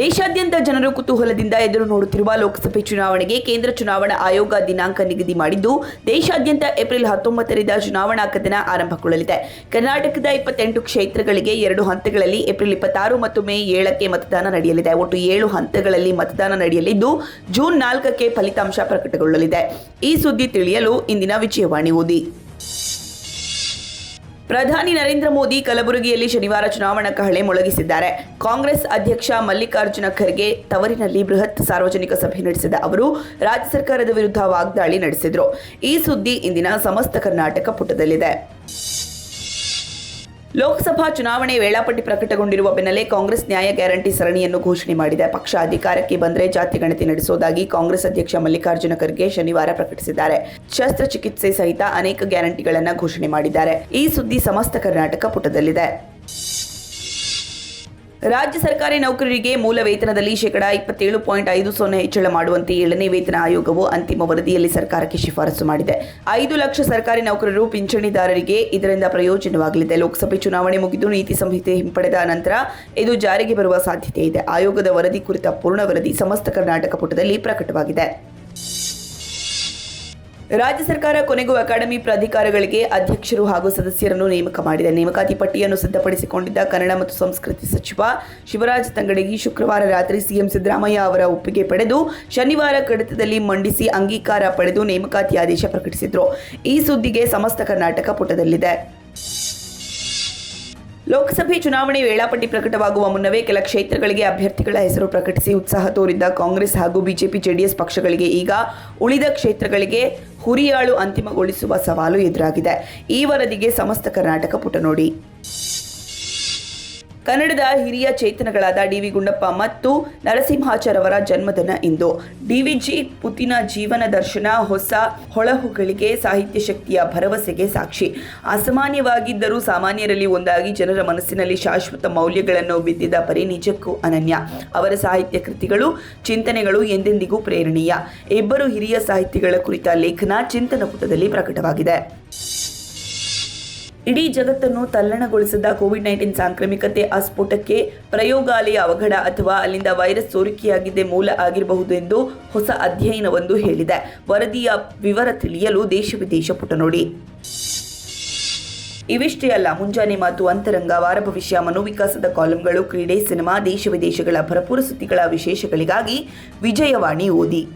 ದೇಶಾದ್ಯಂತ ಜನರು ಕುತೂಹಲದಿಂದ ಎದುರು ನೋಡುತ್ತಿರುವ ಲೋಕಸಭೆ ಚುನಾವಣೆಗೆ ಕೇಂದ್ರ ಚುನಾವಣಾ ಆಯೋಗ ದಿನಾಂಕ ನಿಗದಿ ಮಾಡಿದ್ದು, ದೇಶಾದ್ಯಂತ ಏಪ್ರಿಲ್ ಹತ್ತೊಂಬತ್ತರಿಂದ ಚುನಾವಣಾ ಕದನ ಆರಂಭಗೊಳ್ಳಲಿದೆ. ಕರ್ನಾಟಕದ ಇಪ್ಪತ್ತೆಂಟು ಕ್ಷೇತ್ರಗಳಿಗೆ ಎರಡು ಹಂತಗಳಲ್ಲಿ ಏಪ್ರಿಲ್ ಇಪ್ಪತ್ತಾರು ಮತ್ತು ಮೇ ಏಳಕ್ಕೆ ಮತದಾನ ನಡೆಯಲಿದೆ. ಒಟ್ಟು ಏಳು ಹಂತಗಳಲ್ಲಿ ಮತದಾನ ನಡೆಯಲಿದ್ದು, ಜೂನ್ ನಾಲ್ಕಕ್ಕೆ ಫಲಿತಾಂಶ ಪ್ರಕಟಗೊಳ್ಳಲಿದೆ. ಈ ಸುದ್ದಿ ತಿಳಿಯಲು ಇಂದಿನ ವಿಜಯವಾಣಿ ಓದಿ. ಪ್ರಧಾನಿ ನರೇಂದ್ರ ಮೋದಿ ಕಲಬುರಗಿಯಲ್ಲಿ ಶನಿವಾರ ಚುನಾವಣಾ ಕಹಳೆ ಮೊಳಗಿಸಿದ್ದಾರೆ. ಕಾಂಗ್ರೆಸ್ ಅಧ್ಯಕ್ಷ ಮಲ್ಲಿಕಾರ್ಜುನ ಖರ್ಗೆ ತವರಿನಲ್ಲಿ ಬೃಹತ್ ಸಾರ್ವಜನಿಕ ಸಭೆ ನಡೆಸಿದ ಅವರು, ರಾಜ್ಯ ಸರ್ಕಾರದ ವಿರುದ್ಧ ವಾಗ್ದಾಳಿ ನಡೆಸಿದರು. ಈ ಸುದ್ದಿ ಇಂದಿನ ಸಮಸ್ತ ಕರ್ನಾಟಕ ಪುಟದಲ್ಲಿದೆ. ಲೋಕಸಭಾ ಚುನಾವಣೆ ವೇಳಾಪಟ್ಟಿ ಪ್ರಕಟಗೊಂಡಿರುವ ಬೆನ್ನಲ್ಲೇ ಕಾಂಗ್ರೆಸ್ ನ್ಯಾಯ ಗ್ಯಾರಂಟಿ ಸರಣಿಯನ್ನು ಘೋಷಣೆ ಮಾಡಿದೆ. ಪಕ್ಷ ಅಧಿಕಾರಕ್ಕೆ ಬಂದರೆ ಜಾತಿ ಗಣತಿ ನಡೆಸುವುದಾಗಿ ಕಾಂಗ್ರೆಸ್ ಅಧ್ಯಕ್ಷ ಮಲ್ಲಿಕಾರ್ಜುನ ಖರ್ಗೆ ಶನಿವಾರ ಪ್ರಕಟಿಸಿದ್ದಾರೆ. ಶಸ್ತ್ರಚಿಕಿತ್ಸೆ ಸಹಿತ ಅನೇಕ ಗ್ಯಾರಂಟಿಗಳನ್ನು ಘೋಷಣೆ ಮಾಡಿದ್ದಾರೆ. ಈ ಸುದ್ದಿ ಸಮಸ್ತ ಕರ್ನಾಟಕ ಪುಟದಲ್ಲಿದೆ. ರಾಜ್ಯ ಸರ್ಕಾರಿ ನೌಕರರಿಗೆ ಮೂಲ ವೇತನದಲ್ಲಿ ಶೇಕಡಾ ಇಪ್ಪತ್ತೇಳು ಪಾಯಿಂಟ್ ಐದು ಸೊನ್ನೆ ಹೆಚ್ಚಳ ಮಾಡುವಂತೆ ಏಳನೇ ವೇತನ ಆಯೋಗವು ಅಂತಿಮ ವರದಿಯಲ್ಲಿ ಸರ್ಕಾರಕ್ಕೆ ಶಿಫಾರಸು ಮಾಡಿದೆ. ಐದು ಲಕ್ಷ ಸರ್ಕಾರಿ ನೌಕರರು ಪಿಂಚಣಿದಾರರಿಗೆ ಇದರಿಂದ ಪ್ರಯೋಜನವಾಗಲಿದೆ. ಲೋಕಸಭೆ ಚುನಾವಣೆ ಮುಗಿದು ನೀತಿ ಸಂಹಿತೆ ಹಿಂಪಡೆದ ನಂತರ ಇದು ಜಾರಿಗೆ ಬರುವ ಸಾಧ್ಯತೆ ಇದೆ. ಆಯೋಗದ ವರದಿ ಕುರಿತ ಪೂರ್ಣ ವರದಿ ಸಮಸ್ತ ಕರ್ನಾಟಕ ಪುಟದಲ್ಲಿ ಪ್ರಕಟವಾಗಿದೆ. ರಾಜ್ಯ ಸರ್ಕಾರ ಕೊನೆಗೂ ಅಕಾಡೆಮಿ ಪ್ರಾಧಿಕಾರಗಳಿಗೆ ಅಧ್ಯಕ್ಷರು ಹಾಗೂ ಸದಸ್ಯರನ್ನು ನೇಮಕ ಮಾಡಿದೆ. ನೇಮಕಾತಿ ಪಟ್ಟಿಯನ್ನು ಸಿದ್ಧಪಡಿಸಿಕೊಂಡಿದ್ದ ಕನ್ನಡ ಮತ್ತು ಸಂಸ್ಕೃತಿ ಸಚಿವ ಶಿವರಾಜ್ ತಂಗಡಗಿ ಶುಕ್ರವಾರ ರಾತ್ರಿ ಸಿಎಂ ಸಿದ್ದರಾಮಯ್ಯ ಅವರ ಒಪ್ಪಿಗೆ ಪಡೆದು ಶನಿವಾರ ಕಡತದಲ್ಲಿ ಮಂಡಿಸಿ ಅಂಗೀಕಾರ ಪಡೆದು ನೇಮಕಾತಿ ಆದೇಶ ಪ್ರಕಟಿಸಿದರು. ಈ ಸುದ್ದಿಗೆ ಸಮಸ್ತ ಕರ್ನಾಟಕ ಪುಟದಲ್ಲಿದೆ. ಲೋಕಸಭೆ ಚುನಾವಣೆ ವೇಳಾಪಟ್ಟಿ ಪ್ರಕಟವಾಗುವ ಮುನ್ನವೇ ಕೆಲ ಕ್ಷೇತ್ರಗಳಿಗೆ ಅಭ್ಯರ್ಥಿಗಳ ಹೆಸರು ಪ್ರಕಟಿಸಿ ಉತ್ಸಾಹ ತೋರಿದ್ದ ಕಾಂಗ್ರೆಸ್ ಹಾಗೂ ಬಿಜೆಪಿ ಜೆಡಿಎಸ್ ಪಕ್ಷಗಳಿಗೆ ಈಗ ಉಳಿದ ಕ್ಷೇತ್ರಗಳಿಗೆ ಹುರಿಯಾಳು ಅಂತಿಮಗೊಳಿಸುವ ಸವಾಲು ಎದುರಾಗಿದೆ. ಈ ವರದಿಗೆ ಸಮಸ್ತ ಕರ್ನಾಟಕ ಪುಟ ನೋಡಿ ಕನ್ನಡದ ಹಿರಿಯ ಚೇತನಗಳಾದ ಡಿ ವಿ ಗುಂಡಪ್ಪ ಮತ್ತು ನರಸಿಂಹಾಚಾರ್ ಅವರ ಜನ್ಮದಿನ ಇಂದು. ಡಿವಿಜಿ ಪುತಿನ ಜೀವನ ದರ್ಶನ, ಹೊಸ ಹೊಳಹುಗಳಿಗೆ ಸಾಹಿತ್ಯ ಶಕ್ತಿಯ ಭರವಸೆಗೆ ಸಾಕ್ಷಿ. ಅಸಾಮಾನ್ಯವಾಗಿದ್ದರೂ ಸಾಮಾನ್ಯರಲ್ಲಿ ಒಂದಾಗಿ ಜನರ ಮನಸ್ಸಿನಲ್ಲಿ ಶಾಶ್ವತ ಮೌಲ್ಯಗಳನ್ನು ಬಿದ್ದಿದ್ದ ಪರಿ ನಿಜಕ್ಕೂ ಅನನ್ಯ. ಅವರ ಸಾಹಿತ್ಯ ಕೃತಿಗಳು, ಚಿಂತನೆಗಳು ಎಂದೆಂದಿಗೂ ಪ್ರೇರಣೀಯ. ಇಬ್ಬರು ಹಿರಿಯ ಸಾಹಿತಿಗಳ ಕುರಿತ ಲೇಖನ ಚಿಂತನ ಪುಟದಲ್ಲಿ ಪ್ರಕಟವಾಗಿದೆ. ಇಡೀ ಜಗತ್ತನ್ನು ತಲ್ಲಣಗೊಳಿಸಿದ ಕೋವಿಡ್ ನೈನ್ಟೀನ್ ಸಾಂಕ್ರಾಮಿಕತೆ ಆ ಸ್ಫೋಟಕ್ಕೆ ಪ್ರಯೋಗಾಲಯ ಅವಘಡ ಅಥವಾ ಅಲ್ಲಿಂದ ವೈರಸ್ ಸೋರಿಕೆಯಾಗಿದ್ದೆ ಮೂಲ ಆಗಿರಬಹುದು ಎಂದು ಹೊಸ ಅಧ್ಯಯನವೊಂದು ಹೇಳಿದೆ. ವರದಿಯ ವಿವರ ತಿಳಿಯಲು ದೇಶ ವಿದೇಶ ಪುಟ ನೋಡಿ. ಇವಿಷ್ಟೇ ಅಲ್ಲ, ಮುಂಜಾನೆ ಮಾತು ಅಂತರಂಗ, ವಾರ ಭವಿಷ್ಯ ಮನೋವಿಕಾಸದ ಕಾಲಂಗಳು, ಕ್ರೀಡೆ, ಸಿನಿಮಾ, ದೇಶ ವಿದೇಶಗಳ ಭರಪೂರ ಸುದ್ದಿಗಳ ವಿಶೇಷಗಳಿಗಾಗಿ ವಿಜಯವಾಣಿ ಓದಿ.